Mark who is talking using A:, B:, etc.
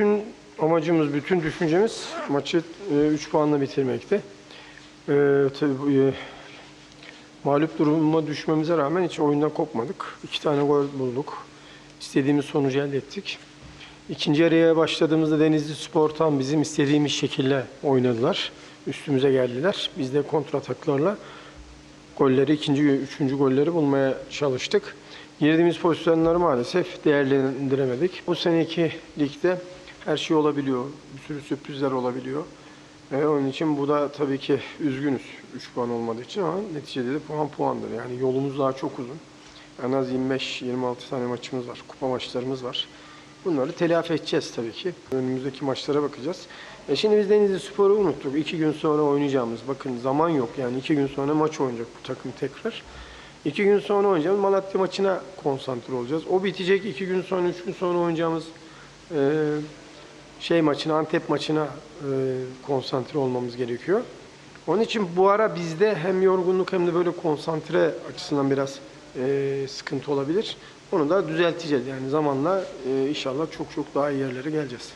A: bütün amacımız, bütün düşüncemiz maçı 3 puanla bitirmekti. E, tabii, e, mağlup duruma düşmemize rağmen hiç oyundan kopmadık. İki tane gol bulduk. İstediğimiz sonucu elde ettik. İkinci yarıya başladığımızda Denizli Spor tam bizim istediğimiz şekilde oynadılar. Üstümüze geldiler. Biz de kontrataklarla golleri, ikinci, üçüncü golleri bulmaya çalıştık. Girdiğimiz pozisyonları maalesef değerlendiremedik. Bu seneki ligde her şey olabiliyor. Bir sürü sürprizler olabiliyor. Ve onun için bu da tabii ki üzgünüz 3 puan olmadığı için ama neticede de puan puandır. Yani yolumuz daha çok uzun. En az 25-26 tane maçımız var. Kupa maçlarımız var. Bunları telafi edeceğiz tabii ki. Önümüzdeki maçlara bakacağız. E şimdi biz Denizli Spor'u unuttuk. İki gün sonra oynayacağımız. Bakın zaman yok yani iki gün sonra maç oynayacak bu takım tekrar. İki gün sonra oynayacağımız Malatya maçına konsantre olacağız. O bitecek. iki gün sonra, üç gün sonra oynayacağımız e, şey maçına, Antep maçına e, konsantre olmamız gerekiyor. Onun için bu ara bizde hem yorgunluk hem de böyle konsantre açısından biraz e, sıkıntı olabilir. Onu da düzelteceğiz. Yani zamanla e, inşallah çok çok daha iyi yerlere geleceğiz.